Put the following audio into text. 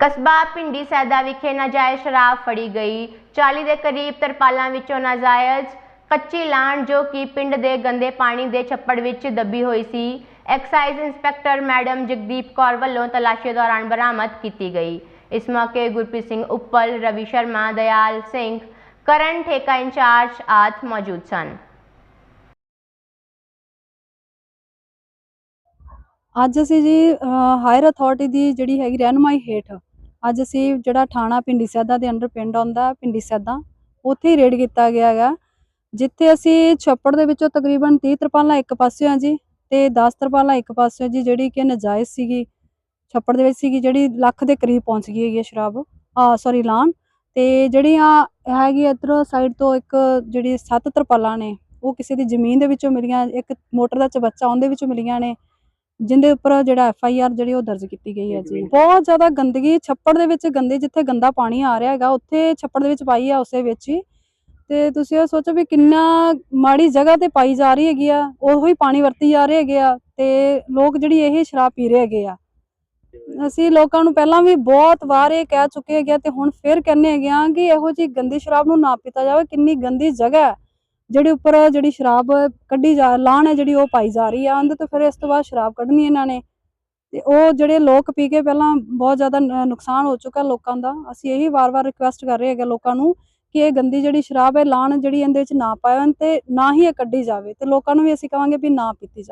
ਕਸਬਾ ਪਿੰਡੀ ਸੈਦਾ ਵਿਖੇ ਨਾਜਾਇਜ਼ ਸ਼ਰਾਬ ਫੜੀ ਗਈ। 40 ਦੇ ਕਰੀਬ ਤਰਪਾਲਾਂ ਵਿੱਚੋਂ ਨਾਜਾਇਜ਼ ਕੱਚੀ ਲਾਣ ਜੋ ਕਿ ਪਿੰਡ ਦੇ ਗੰਦੇ ਪਾਣੀ ਦੇ ਛੱਪੜ ਵਿੱਚ ਦੱਬੀ ਹੋਈ ਸੀ, excise inspector madam Jagdeep Kaur ਵੱਲੋਂ ਤਲਾਸ਼ੀ ਦੌਰਾਨ ਬਰਾਮਦ ਕੀਤੀ ਗਈ। ਇਸ ਮੌਕੇ ਗੁਰਪ੍ਰੀਤ ਸਿੰਘ ਉੱਪਲ, ਰਵੀ ਸ਼ਰਮਾ, ਦਇਆਲ ਸਿੰਘ, ਕਰਨ ਠੇਕਾ ਇੰਚਾਰਜ ਆਦਿ ਮੌਜੂਦ ਸਨ। ਅੱਜ ਅਸੀਂ ਜੀ ਹਾਇਰ ਅਥਾਰਟੀ ਦੀ ਜਿਹੜੀ ਹੈਗੀ ਰਹਿਨਮਾਈ ਹੇਠ ਅੱਜ ਅਸੀਂ ਜਿਹੜਾ ਥਾਣਾ ਪਿੰਡੀ ਸੈਦਾ ਦੇ ਅੰਡਰ ਪਿੰਡ ਆਉਂਦਾ, ਪਿੰਡੀ ਸੈਦਾ, ਉੱਥੇ ਹੀ ਰੇਡ ਕੀਤਾ ਗਿਆ ਹੈਗਾ। ਜਿੱਥੇ ਅਸੀਂ ਛੱਪੜ ਦੇ ਵਿੱਚੋਂ ਤਕਰੀਬਨ 30 ਤਰਪਾਲਾਂ ਇੱਕ ਪਾਸੇ ਆ ਜੀ ਤੇ 10 ਤਰਪਾਲਾਂ ਇੱਕ ਪਾਸੇ ਜੀ, ਜਿਹੜੀ ਕਿ ਨਜਾਇਜ਼ ਸੀਗੀ। ਛੱਪੜ ਦੇ ਵਿੱਚ ਸੀਗੀ ਜਿਹੜੀ ਲੱਖ ਦੇ ਕਰੀਬ ਪਹੁੰਚ ਗਈ ਹੈਗੀ ਹੈ ਸ਼ਰਾਬ, ਆ ਸੌਰੀ ਲਾਨ ਤੇ ਜਿਹੜੀਆਂ ਹੈਗੀ ਇਧਰੋਂ ਸਾਈਡ ਤੋਂ ਇੱਕ ਜਿਹੜੀ ਸੱਤ ਤਰਪਾਲਾਂ ਨੇ, ਉਹ ਕਿਸੇ ਦੀ ਜ਼ਮੀਨ ਦੇ ਵਿੱਚੋਂ ਮਿਲੀਆਂ, ਇੱਕ ਮੋਟਰ ਦਾ ਚਬੱਚਾ ਉਹਦੇ ਵਿੱਚੋਂ ਮਿਲੀਆਂ ਨੇ। ਜਿੰਦੇ ਉੱਪਰ ਜਿਹੜਾ ਐਫ ਆਈ ਆਰ ਜਿਹੜੀ ਉਹ ਦਰਜ ਕੀਤੀ ਗਈ ਹੈ ਜੀ। ਬਹੁਤ ਜ਼ਿਆਦਾ ਗੰਦਗੀ ਛੱਪੜ ਦੇ ਵਿੱਚ ਗੰਦੇ ਜਿੱਥੇ ਗੰਦਾ ਪਾਣੀ ਆ ਰਿਹਾ ਹੈਗਾ ਉੱਥੇ ਛੱਪੜ ਦੇ ਵਿੱਚ ਪਾਈ ਆ ਉਸੇ ਵਿੱਚ ਹੀ। ਤੇ ਤੁਸੀਂ ਇਹ ਸੋਚੋ ਵੀ ਕਿੰਨਾ ਮਾੜੀ ਜਗ੍ਹਾ ਤੇ ਪਾਈ ਜਾ ਰਹੀ ਹੈਗੀ ਆ ਉਹੋ ਹੀ ਪਾਣੀ ਵਰਤੀ ਜਾ ਰਹੇ ਹੈਗੇ ਆ ਤੇ ਲੋਕ ਜਿਹੜੀ ਇਹ ਸ਼ਰਾਬ ਪੀ ਰਹੇ ਹੈਗੇ ਆ। ਅਸੀਂ ਲੋਕਾਂ ਨੂੰ ਪਹਿਲਾਂ ਵੀ ਬਹੁਤ ਵਾਰ ਇਹ ਕਹਿ ਚੁੱਕੇ ਹੈਗੇ ਆ ਤੇ ਹੁਣ ਫਿਰ ਕਹਿੰਨੇ ਹੈਗੇ ਆ ਕਿ ਇਹੋ ਜੀ ਗੰਦੀ ਸ਼ਰਾਬ ਨੂੰ ਨਾ ਪੀਤਾ ਜਾਵੇ ਕਿੰਨੀ ਗੰਦੀ ਜਗ੍ਹਾ ਹੈ। ਜਿਹੜੀ ਉੱਪਰ ਜਿਹੜੀ ਸ਼ਰਾਬ ਕੱਢੀ ਜਾ ਲਾਣ ਹੈ ਜਿਹੜੀ ਉਹ ਪਾਈ ਜਾ ਰਹੀ ਆ, ਉਹਦੇ ਤੋਂ ਫਿਰ ਇਸ ਤੋਂ ਬਾਅਦ ਸ਼ਰਾਬ ਕੱਢਣੀ ਇਹਨਾਂ ਨੇ। ਤੇ ਉਹ ਜਿਹੜੇ ਲੋਕ ਪੀ ਕੇ ਪਹਿਲਾਂ ਬਹੁਤ ਜ਼ਿਆਦਾ ਨੁਕਸਾਨ ਹੋ ਚੁੱਕਾ ਲੋਕਾਂ ਦਾ। ਅਸੀਂ ਇਹੀ ਵਾਰ-ਵਾਰ ਰਿਕੁਐਸਟ ਕਰ ਰਹੇ ਹੈਗੇ ਲੋਕਾਂ ਨੂੰ ਕਿ ਇਹ ਗੰਦੀ ਜਿਹੜੀ ਸ਼ਰਾਬ ਹੈ ਲਾਣ ਜਿਹੜੀ ਇਹਦੇ ਵਿੱਚ ਨਾ ਪਾਇਓ ਤੇ ਨਾ ਹੀ ਇਹ ਕੱਢੀ ਜਾਵੇ। ਤੇ ਲੋਕਾਂ ਨੂੰ ਵੀ ਅਸੀਂ ਕਹਾਂਗੇ ਵੀ ਨਾ ਪੀਤੀ ਜਾਵੇ।